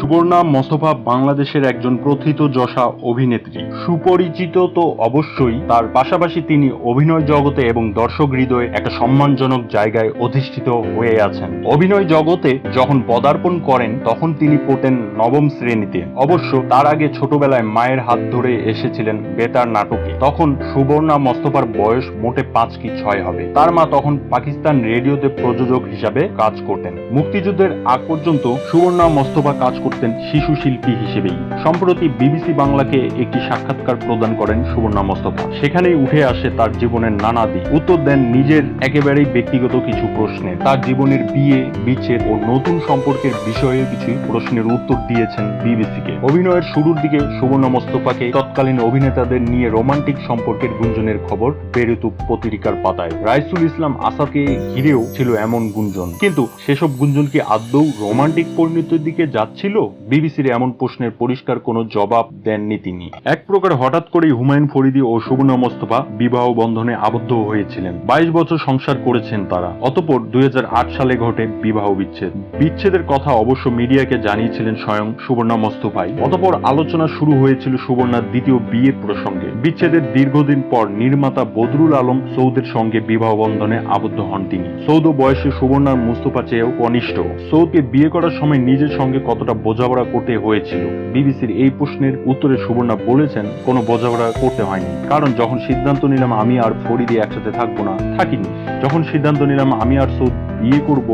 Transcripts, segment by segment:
সুবর্ণা মোস্তফা বাংলাদেশের একজন প্রথিত যশা অভিনেত্রী। সুপরিচিত তো অবশ্যই, তার পাশাপাশি তিনি অভিনয় জগতে এবং দর্শক হৃদয়ে একটা সম্মানজনক জায়গায় অধিষ্ঠিত হয়ে আছেন। অভিনয় জগতে যখন পদার্পণ করেন, তখন তিনি পড়তেন নবম শ্রেণীতে। অবশ্য তার আগে ছোটবেলায় মায়ের হাত ধরে এসেছিলেন বেতার নাটকে। তখন সুবর্ণা মোস্তফার বয়স মোটে পাঁচ কি ছয় হবে। তার মা তখন পাকিস্তান রেডিওতে প্রযোজক হিসাবে কাজ করতেন। মুক্তিযুদ্ধের আগ পর্যন্ত সুবর্ণা মোস্তফা কাজ করতেন শিশু শিল্পী হিসেবেই। সম্প্রতি বিবিসি বাংলাকে একটি সাক্ষাৎকার প্রদান করেন সুবর্ণা মোস্তফা। সেখানেই উঠে আসে তার জীবনের নানা দিক। উত্তর দেন নিজের একেবারেই ব্যক্তিগত কিছু প্রশ্নে। তার জীবনের বিয়ে, বিচ্ছেদ ও নতুন সম্পর্কের বিষয়ে কিছু প্রশ্নের উত্তর দিয়েছেন বিবিসিকে। অভিনয়ের শুরুর দিকে সুবর্ণা মোস্তফাকে তৎকালীন অভিনেতাদের নিয়ে রোমান্টিক সম্পর্কের গুঞ্জনের খবর, বেরোত পত্রিকার পাতায়। রাইসুল ইসলাম আসাদকে ঘিরেও ছিল এমন গুঞ্জন। কিন্তু সেসব গুঞ্জন কি আদৌ রোমান্টিক পরিণতির দিকে যাচ্ছিল বিবিসির এমন প্রশ্নের পরিষ্কার কোনো জবাব দেননি তিনি। এক প্রকার হঠাৎ করেই হুমায়ুন ফরিদি ও সুবর্ণা মোস্তফা বিবাহ বন্ধনে আবদ্ধ হয়েছিলেন। বাইশ বছর সংসার করেছেন তারা। অতপর দুই হাজার আট সালে ঘটে বিবাহ বিচ্ছেদ। বিচ্ছেদের কথা অবশ্য মিডিয়াকে জানিয়েছিলেন স্বয়ং সুবর্ণা মোস্তফাই। অতপর আলোচনা শুরু হয়েছিল সুবর্ণার দ্বিতীয় বিয়ের প্রসঙ্গে। বিচ্ছেদের দীর্ঘদিন পর নির্মাতা বদরুল আলম সৌদের সঙ্গে বিবাহ বন্ধনে আবদ্ধ হন তিনি। সৌদ বয়সে সুবর্ণার মুস্তফা চেয়েও কনিষ্ঠ সৌদকে বিয়ে করার সময় নিজের সঙ্গে কতটা বোঝাপড়া করতে হয়েছিল। বিবিসির এই প্রশ্নের উত্তরে সুবর্ণা বলেছেন, কোনো বোঝাপড়া করতে হয়নি। কারণ যখন সিদ্ধান্ত নিলাম আমি আর ফরিদি একসাথে থাকব না, থাকিনি। যখন সিদ্ধান্ত নিলাম আমি আর সৌদ বিয়ে করব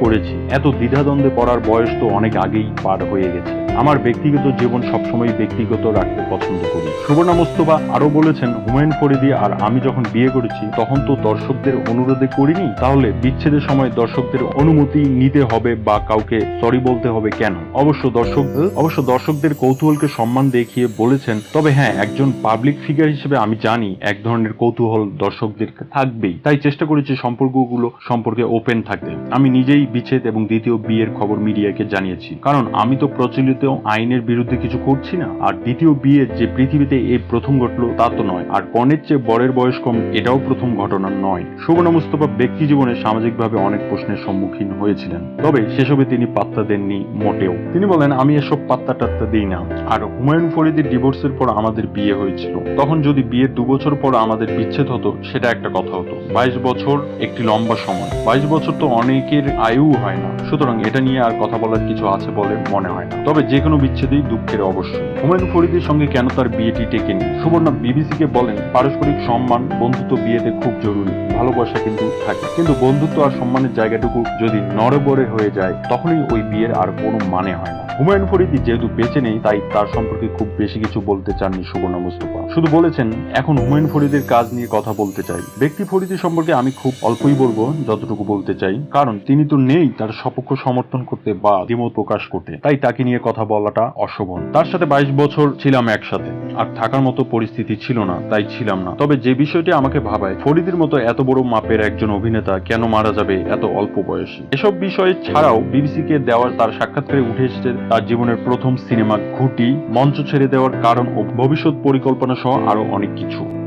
করেছি। এত দ্বিধাদ্বন্দ্বে পড়ার বয়স তো অনেক আগেই পার হয়ে গেছে। আমার ব্যক্তিগত জীবন সবসময় ব্যক্তিগত রাখতে পছন্দ করি। সুবর্ণা মোস্তফা আরও বলেছেন, হুমায়ুন ফরিদি আর আমি যখন বিয়ে করেছি, তখন তো দর্শকদের অনুরোধে করিনি। তাহলে বিচ্ছেদের সময় দর্শকদের অনুমতি নিতে হবে বা কাউকে সরি বলতে হবে কেন? অবশ্য দর্শক, অবশ্য দর্শকদের কৌতূহলকে সম্মান দেখিয়ে বলেছেন, তবে হ্যাঁ একজন পাবলিক ফিগার হিসেবে আমি জানি এক ধরনের কৌতূহল দর্শকদের থাকবেই। তাই চেষ্টা করেছি সম্পর্কগুলো সম্পর্কে ওপেন থাকতে। আমি নিজেই বিচ্ছেদ এবং দ্বিতীয় বিয়ের খবর মিডিয়াকে জানিয়েছি। কারণ আমি তো প্রচলিত আইনের বিরুদ্ধে কিছু করছি না। আর দ্বিতীয় বিয়ে যে পৃথিবীতে এই প্রথম ঘটলো তা তো নয়। আর কনের চেয়ে বরের বয়স কম, এটাও প্রথম ঘটনা নয়। সুবর্ণা মুস্তফা ব্যক্তি জীবনে সামাজিকভাবে অনেক প্রশ্নের সম্মুখীন হয়েছিলেন। তবে সেসবে তিনি পাত্তা দেননি মোটেও। তিনি বলেন, আমি এসব পাত্তা টাত্তা দিই না। আর হুমায়ুন ফরিদের ডিভোর্সের পর আমাদের বিয়ে হয়েছিল। তখন যদি বিয়ের দু বছর পর আমাদের বিচ্ছেদ হতো, সেটা একটা কথা হতো। বাইশ বছর একটি লম্বা সময়। বাইশ বছর তো অনেকের আয়ু হয় না। সুতরাং এটা নিয়ে আর কথা বলার কিছু আছে বলে মনে হয় না। তবে যে কোনো বিচ্ছেদেই দুঃখের অবশ্যই হুমায়ুন ফরিদের সঙ্গে কেন তার বিয়েটি টেকেনি? সুবর্ণা বিবিসিকে বলেন, পারস্পরিক সম্মান, বন্ধুত্ব বিয়েতে খুব জরুরি। ভালোবাসা কিন্তু থাকে। কিন্তু বন্ধুত্ব আর সম্মানের জায়গাটুকু যদি নড়বড়ে হয়ে যায়, তখনই ওই বিয়ের আর কোনো মানে হয় না। হুমায়ুন ফরিদি যেহেতু বেঁচে নেই, তাই তার সম্পর্কে খুব বেশি কিছু বলতে চাননি সুবর্ণা মুস্তফা। শুধু বলেছেন, এখন হুমায়ুন ফরিদের কাজ নিয়ে কথা বলতে চাই। ব্যক্তি ফরিদি সম্পর্কে আমি খুব অল্পই বলব, যতটুকু বলতে চাই। কারণ তিনি তো নেই, তার সপক্ষ সমর্থন করতে বা দ্বিমত প্রকাশ করতে। তাই তাকে নিয়ে কথা বলাটা অশোভন। তার সাথে বাইশ বছর ছিলাম একসাথে। আর থাকার মতো পরিস্থিতি ছিল না, তাই ছিলাম না। তবে যে বিষয়টি আমাকে ভাবায়, ফরিদের মতো এত বড় মাপের একজন অভিনেতা কেন মারা যাবে এত অল্প বয়সে? এসব বিষয় ছাড়াও বিবিসিকে দেওয়ার তার সাক্ষাৎকারে উঠে এসেছে তার জীবনের প্রথম সিনেমা ঘুটি, মঞ্চ ছেড়ে দেওয়ার কারণ ও ভবিষ্যৎ পরিকল্পনা সহ আরও অনেক কিছু।